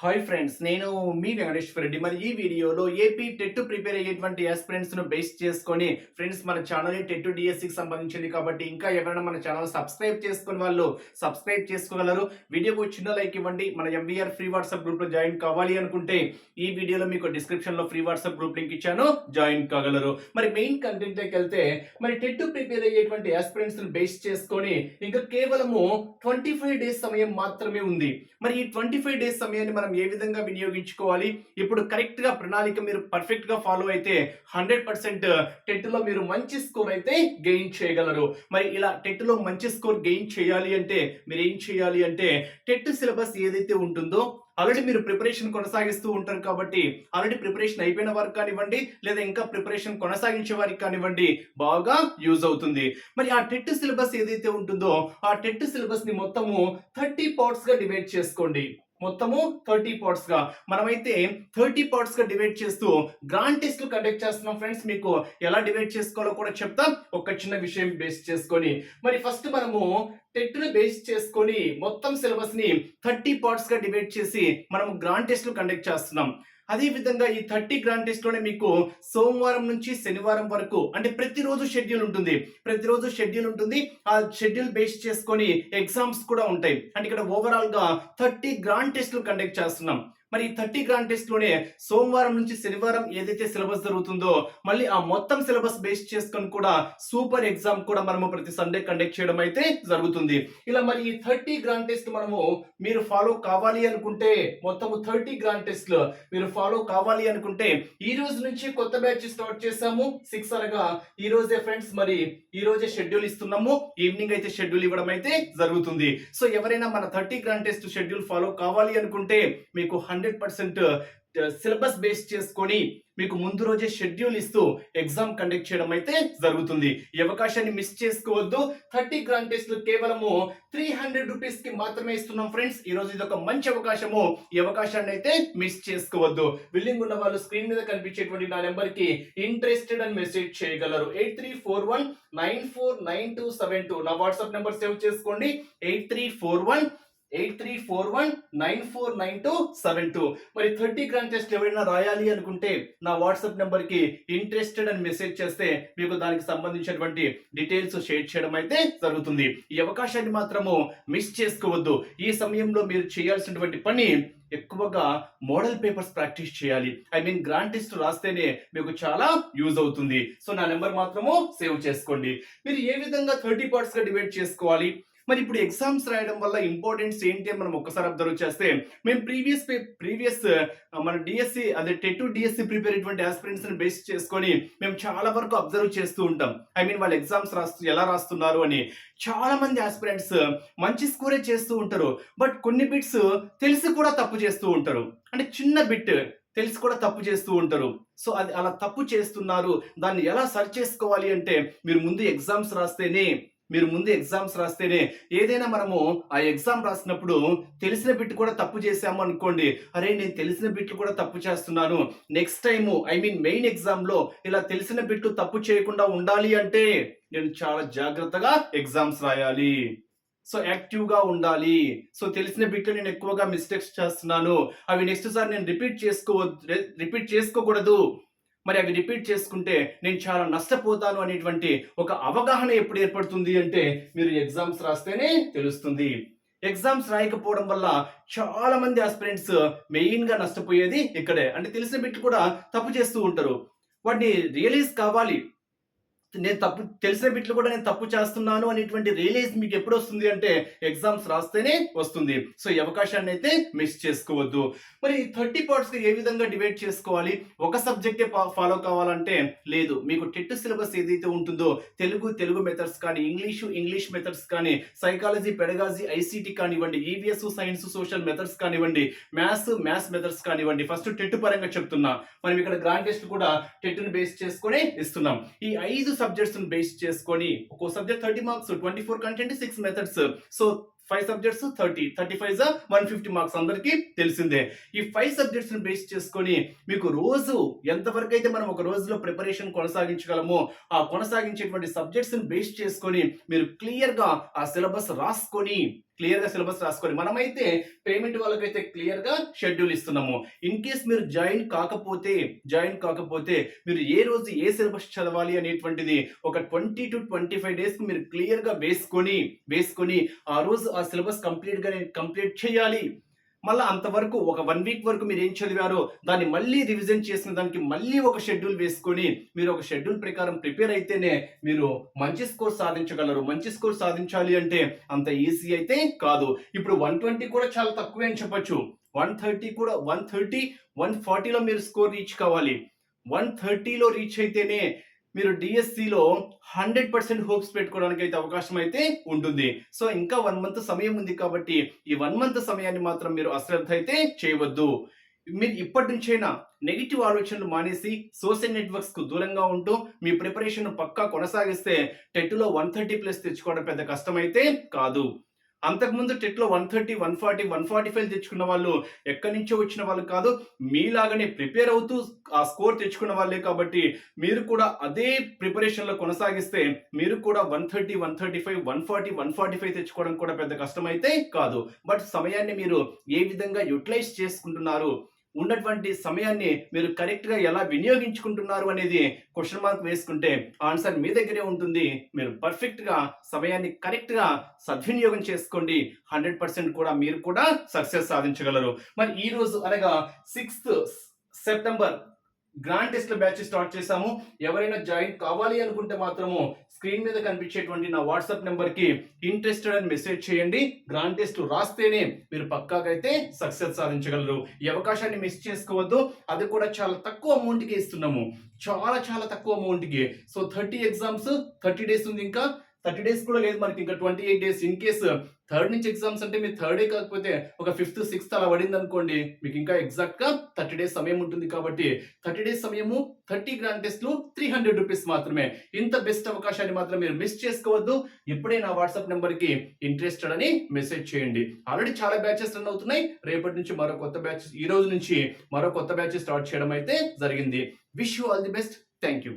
Hi friends నేను మీ వెంకటేశ్వర రెడ్డి. మరి ఈ వీడియోలో ఏపీ టెట్ ప్రిపేర్ అయ్యేటువంటి ఆస్పిరెంట్స్ను బేస్ చేసుకొని ఫ్రెండ్స్ మన ఛానల్ టెట్ డిఎస్సికి సంబంధించింది కాబట్టి ఇంకా ఎవరైనా మన ఛానల్ సబ్స్క్రైబ్ చేసుకుని వాళ్ళు సబ్స్క్రైబ్ చేసుకోగలరు. వీడియోకు చిన్న లైక్ ఇవ్వండి. మన ఎంవీఆర్ ఫ్రీ వాట్సాప్ గ్రూప్లో జాయిన్ కావాలి అనుకుంటే ఈ వీడియోలో మీకు డిస్క్రిప్షన్లో ఫ్రీ వాట్సాప్ గ్రూప్ లింక్ ఇచ్చాను. జాయిన్ కాగలరు. మరి మెయిన్ కంటెంట్ వెళ్తే మరి టెట్ ప్రిపేర్ అయ్యేటువంటి ఆస్పిరెంట్స్ను బేస్ చేసుకొని ఇంకా కేవలము ట్వంటీ ఫైవ్ డేస్ సమయం మాత్రమే ఉంది. మరి ఈ ట్వంటీ ఫైవ్ డేస్ సమయాన్ని మనం మనం ఏ విధంగా వినియోగించుకోవాలి? ఇప్పుడు కరెక్ట్గా ప్రణాళిక మీరు పర్ఫెక్ట్గా ఫాలో అయితే హండ్రెడ్ పర్సెంట్ టెట్లో మీరు మంచి స్కోర్ అయితే గెయిన్ చేయగలరు. మరి ఇలా టెట్లో మంచి స్కోర్ గెయిన్ చేయాలి అంటే మీరు ఏం చేయాలి అంటే టెట్ సిలబస్ ఏదైతే ఉంటుందో ఆల్రెడీ మీరు ప్రిపరేషన్ కొనసాగిస్తూ ఉంటారు కాబట్టి ఆల్రెడీ ప్రిపరేషన్ అయిపోయిన వారికి కానివ్వండి లేదా ఇంకా ప్రిపరేషన్ కొనసాగించే వారికి కానివ్వండి బాగా యూజ్ అవుతుంది. మరి ఆ టెట్ సిలబస్ ఏదైతే ఉంటుందో ఆ టెట్ సిలబస్ని మొత్తము థర్టీ పార్ట్స్గా డివైడ్ చేసుకోండి. మొత్తము థర్టీ పార్ట్స్గా. మనమైతే థర్టీ పార్ట్స్గా డివైడ్ చేస్తూ గ్రాండ్ టెస్ట్ కండక్ట్ చేస్తున్నాం ఫ్రెండ్స్. మీకు ఎలా డివైడ్ చేసుకోవాలో కూడా చెప్తాం. ఒక చిన్న విషయం బేస్ చేసుకొని. మరి ఫస్ట్ మనము టెట్ బేస్ చేసుకొని మొత్తం సిలబస్ని థర్టీ పార్ట్స్గా డివైడ్ చేసి మనం గ్రాండ్ టెస్ట్ కండక్ట్ చేస్తున్నాం. అదే విధంగా ఈ థర్టీ గ్రాండ్ మీకు సోమవారం నుంచి శనివారం వరకు అంటే ప్రతిరోజు షెడ్యూల్ ఉంటుంది. ప్రతిరోజు షెడ్యూల్ ఉంటుంది. ఆ షెడ్యూల్ బేస్ చేసుకొని ఎగ్జామ్స్ కూడా ఉంటాయి. అంటే ఇక్కడ ఓవరాల్గా థర్టీ గ్రాండ్ టెస్ట్లు కండక్ట్ చేస్తున్నాం. మరి ఈ థర్టీ గ్రాండ్ టెస్ట్లోనే సోమవారం నుంచి శనివారం ఏదైతే సిలబస్ జరుగుతుందో మళ్ళీ ఆ మొత్తం సిలబస్ బేస్ చేసుకొని కూడా సూపర్ ఎగ్జామ్ కూడా మనము ప్రతి సండే కండక్ట్ చేయడం అయితే జరుగుతుంది. ఇలా మరి ఈ థర్టీ గ్రాండ్ టెస్ట్ మనము మీరు ఫాలో కావాలి అనుకుంటే మొత్తము థర్టీ గ్రాండ్ టెస్ట్ మీరు ఫాలో కావాలి అనుకుంటే ఈ రోజు నుంచి కొత్త బ్యాచ్ స్టార్ట్ చేసాము సిక్స్ అనగా ఈ రోజే ఫ్రెండ్స్ మరి ఈ రోజే షెడ్యూల్ ఇస్తున్నాము. ఈవినింగ్ అయితే షెడ్యూల్ ఇవ్వడం అయితే జరుగుతుంది. సో ఎవరైనా మన thirty grand test schedule follow కావాలి అనుకుంటే మీకు hundred hundred percent syllabus base చేసుకొని మీకు ముందు రోజే షెడ్యూల్ ఇస్తూ ఎగ్జామ్ కండక్ట్ చేయడం అయితే జరుగుతుంది. ఈ అవకాశాన్ని మిస్ చేసుకోవద్దు. థర్టీ గ్రాండ్ టెస్ట్ కేవలము త్రీ హండ్రెడ్ రూపీస్కి మాత్రమే ఇస్తున్నాం ఫ్రెండ్స్. ఈ రోజు ఇది ఒక మంచి అవకాశము. ఈ అవకాశాన్ని అయితే మిస్ చేసుకోవద్దు. విల్లింగ్ ఉన్న వాళ్ళు స్క్రీన్ మీద కనిపించేటువంటి నా నెంబర్కి ఇంట్రెస్టెడ్ అని మెసేజ్ చేయగలరు. Eight three four one nine four nine two seven two నా వాట్సాప్ నెంబర్ సేవ్ చేసుకోండి. Eight three four one eight three four one nine four nine two seven two. మరి థర్టీ గ్రాండ్ టెస్ట్ ఎవరైనా రాయాలి అనుకుంటే నా WhatsApp నెంబర్కి interested అని message చేస్తే మీకు దానికి సంబంధించినటువంటి డీటెయిల్స్ షేర్ చేయడం అయితే జరుగుతుంది. ఈ అవకాశాన్ని మాత్రము మిస్ చేసుకోవద్దు. ఈ సమయంలో మీరు చేయాల్సినటువంటి పని ఎక్కువగా మోడల్ పేపర్స్ ప్రాక్టీస్ చేయాలి. ఐ మీన్ గ్రాండ్ టెస్ట్ రాస్తేనే మీకు చాలా యూజ్ అవుతుంది. సో నా నెంబర్ మాత్రము సేవ్ చేసుకోండి. మీరు ఏ విధంగా థర్టీ పార్ట్స్గా డివైడ్ చేసుకోవాలి? మరి ఇప్పుడు ఎగ్జామ్స్ రాయడం వల్ల ఇంపార్టెన్స్ ఏంటి అని మనం ఒక్కసారి అబ్జర్వ్ చేస్తే మేము ప్రీవియస్ ప్రీవియస్ మన డిఎస్సి అదే టెట్ డిఎస్సి ప్రిపేర్ అయినటువంటి ఆస్పిరెంట్స్ని బేస్ చేసుకొని మేము చాలా వరకు అబ్జర్వ్ చేస్తూ ఉంటాం. ఐ మీన్ వాళ్ళు ఎగ్జామ్స్ రాస్తూ ఎలా రాస్తున్నారు అని. చాలా మంది ఆస్పిరెంట్స్ మంచి స్కోరే చేస్తూ ఉంటారు బట్ కొన్ని బిట్స్ తెలిసి కూడా తప్పు చేస్తూ ఉంటారు. అంటే చిన్న బిట్ తెలిసి కూడా తప్పు చేస్తూ ఉంటారు. సో అది అలా తప్పు చేస్తున్నారు. దాన్ని ఎలా సర్చ్ చేసుకోవాలి అంటే మీరు ముందు ఎగ్జామ్స్ రాస్తేనే మీరు ముందు ఎగ్జామ్స్ రాస్తేనే ఏదైనా మనము ఆ ఎగ్జామ్ రాసినప్పుడు తెలిసిన బిట్ కూడా తప్పు చేసాము అనుకోండి అరే నేను తెలిసిన బిట్లు కూడా తప్పు చేస్తున్నాను next time I mean main ఎగ్జామ్లో ఇలా తెలిసిన బిట్లు తప్పు చేయకుండా ఉండాలి అంటే నేను చాలా జాగ్రత్తగా ఎగ్జామ్స్ రాయాలి. సో యాక్టివ్గా ఉండాలి. సో తెలిసిన బిట్లు నేను ఎక్కువగా మిస్టేక్స్ చేస్తున్నాను. అవి నెక్స్ట్ సారి నేను రిపీట్ చేసుకోవద్దు రిపీట్ చేసుకోకూడదు. మరి అవి రిపీట్ చేసుకుంటే నేను చాలా నష్టపోతాను అనేటువంటి ఒక అవగాహన ఎప్పుడు ఏర్పడుతుంది అంటే మీరు ఎగ్జామ్స్ రాస్తేనే తెలుస్తుంది. ఎగ్జామ్స్ రాయకపోవడం వల్ల చాలా మంది ఆస్పిరెంట్స్ మెయిన్గా నష్టపోయేది ఇక్కడే. అంటే తెలిసిన బిట్లు కూడా తప్పు చేస్తూ ఉంటారు. వాటిని రియలైజ్ కావాలి. నేను తప్పు తెలిసిన బిట్లు కూడా నేను తప్పు చేస్తున్నాను అనేటువంటి రియలైజ్ మీకు ఎప్పుడు వస్తుంది అంటే ఎగ్జామ్స్ రాస్తేనే వస్తుంది. సో ఈ అవకాశాన్ని అయితే మిస్ చేసుకోవద్దు. మరి థర్టీ పార్ట్స్ ఏ విధంగా డివైడ్ చేసుకోవాలి? ఒక సబ్జెక్టే ఫాలో కావాలంటే లేదు. మీకు టెట్ సిలబస్ ఏదైతే ఉంటుందో తెలుగు తెలుగు మెథడ్స్ కానీ ఇంగ్లీషు ఇంగ్లీష్ మెథడ్స్ కానీ సైకాలజీ పెడగాజీ ఐసీటీ కానివ్వండి ఈవీఎస్ సైన్స్ సోషల్ మెథడ్స్ కానివ్వండి మ్యాథ్స్ మ్యాథ్స్ మెథడ్స్ కానివ్వండి ఫస్ట్ టెట్ పరంగా చెప్తున్నా. మనం ఇక్కడ గ్రాండ్ టెస్ట్ కూడా టెట్ను బేస్ చేసుకొని ఇస్తున్నాం. ఈ ఐదు సబ్జెక్ట్స్ బేస్ చేసుకొని ఒక్కో subject thirty marks twenty four content six methods so five subjects thirty thirty five జా వన్ ఫిఫ్టీ మార్క్స్ అందరికీ తెలిసిందే. ఈ ఫైవ్ సబ్జెక్ట్స్ని బేస్ చేసుకొని మీకు రోజు ఎంతవరకు అయితే మనం ఒక రోజులో ప్రిపరేషన్ కొనసాగించగలమో ఆ కొనసాగించేటువంటి సబ్జెక్ట్స్ని బేస్ చేసుకొని మీరు క్లియర్గా ఆ సిలబస్ రాసుకొని క్లియర్గా సిలబస్ రాసుకొని మనమైతే పేమెంట్ వాళ్ళకైతే క్లియర్గా షెడ్యూల్ ఇస్తున్నాము. ఇన్ కేస్ మీరు జాయిన్ కాకపోతే జాయిన్ కాకపోతే మీరు ఏ రోజు ఏ సిలబస్ చదవాలి అనేటువంటిది ఒక twenty to twenty five days మీరు క్లియర్గా వేసుకొని వేసుకొని ఆ రోజు ఆ సిలబస్ కంప్లీట్గా నేను కంప్లీట్ చేయాలి. మళ్ళీ అంతవరకు ఒక వన్ వీక్ వరకు మీరు ఏం చదివారో దాన్ని మళ్ళీ రివిజన్ చేసిన దానికి మళ్ళీ ఒక షెడ్యూల్ వేసుకొని మీరు ఒక షెడ్యూల్ ప్రకారం ప్రిపేర్ అయితేనే మీరు మంచి స్కోర్ సాధించగలరు. మంచి స్కోర్ సాధించాలి అంటే అంత ఈజీ అయితే కాదు. ఇప్పుడు వన్ ట్వంటీ కూడా చాలా తక్కువే అని చెప్పొచ్చు. వన్ థర్టీ కూడా వన్ థర్టీ వన్ ఫార్టీలో మీరు స్కోర్ రీచ్ కావాలి. వన్ థర్టీలో రీచ్ అయితేనే మీరు డిఎస్సిలో హండ్రెడ్ పర్సెంట్ హోప్స్ పెట్టుకోవడానికి అయితే అవకాశం అయితే ఉంటుంది. సో ఇంకా వన్ మంత్ సమయం ఉంది కాబట్టి ఈ వన్ మంత్ సమయాన్ని మాత్రం మీరు అశ్రద్ధ అయితే చేయవద్దు. మీరు ఇప్పటి నుంచైనా నెగిటివ్ ఆలోచనలు మానేసి సోషల్ నెట్వర్క్స్కు దూరంగా ఉంటూ మీ ప్రిపరేషన్ పక్కా కొనసాగిస్తే టెట్లో వన్ థర్టీ ప్లస్ తెచ్చుకోవడం పెద్ద కష్టమైతే కాదు. అంతకుముందు టెట్లో one thirty one forty one forty five తెచ్చుకున్న వాళ్ళు ఎక్కడి నుంచో వచ్చిన వాళ్ళు కాదు మీలాగానే ప్రిపేర్ అవుతూ ఆ స్కోర్ తెచ్చుకున్న వాళ్ళే కాబట్టి మీరు కూడా అదే ప్రిపరేషన్లో కొనసాగిస్తే మీరు కూడా one thirty one thirty five one forty one forty five తెచ్చుకోవడం కూడా పెద్ద కష్టమైతే కాదు. బట్ సమయాన్ని మీరు ఏ విధంగా యూటిలైజ్ చేసుకుంటున్నారు ఉన్నటువంటి సమయాన్ని మీరు కరెక్ట్గా ఎలా వినియోగించుకుంటున్నారు అనేది క్వశ్చన్ మార్క్ వేసుకుంటే ఆన్సర్ మీ దగ్గరే ఉంటుంది. మీరు పర్ఫెక్ట్గా సమయాన్ని కరెక్ట్గా సద్వినియోగం చేసుకోండి. హండ్రెడ్ పర్సెంట్ కూడా మీరు కూడా సక్సెస్ సాధించగలరు. మరి ఈరోజు అనగా sixth September grand test batch start చేశాము. ఎవరైనా జాయిన్ కావాలి అనుకుంటే మాత్రము స్క్రీన్ మీద కనిపించేటువంటి నా వాట్సాప్ నెంబర్కి ఇంట్రెస్టెడ్ అని మెసేజ్ చేయండి. గ్రాండ్ టెస్ట్ రాస్తేనే మీరు పక్కాగా అయితే సక్సెస్ సాధించగలరు. ఈ అవకాశాన్ని మిస్ చేసుకోవద్దు. అది కూడా చాలా తక్కువ అమౌంట్కి ఇస్తున్నాము. చాలా చాలా తక్కువ అమౌంట్కి so thirty exams thirty days ఉంది ఇంకా. థర్టీ డేస్ కూడా లేదు మనకి ఇంకా twenty eight days. In case third నుంచి ఎగ్జామ్స్ అంటే మీరు థర్డే కాకపోతే ఒక ఫిఫ్త్ సిక్స్త్ అలా పడింది అనుకోండి మీకు ఇంకా ఎగ్జాక్ట్గా థర్టీ డేస్ సమయం ఉంటుంది కాబట్టి థర్టీ డేస్ సమయము థర్టీ గ్రాండ్ టెస్ట్లు త్రీ హండ్రెడ్ రూపీస్ మాత్రమే. ఇంత బెస్ట్ అవకాశాన్ని మాత్రం మీరు మిస్ చేసుకోవద్దు. ఇప్పుడే నా వాట్సాప్ నెంబర్కి ఇంట్రెస్టెడ్ అని మెసేజ్ చేయండి. ఆల్రెడీ చాలా బ్యాచెస్ రన్ అవుతున్నాయి. రేపటి నుంచి మరో కొత్త బ్యాచ్ ఈ రోజు నుంచి మరో కొత్త బ్యాచ్ స్టార్ట్ చేయడం అయితే జరిగింది. Wish you all the best thank you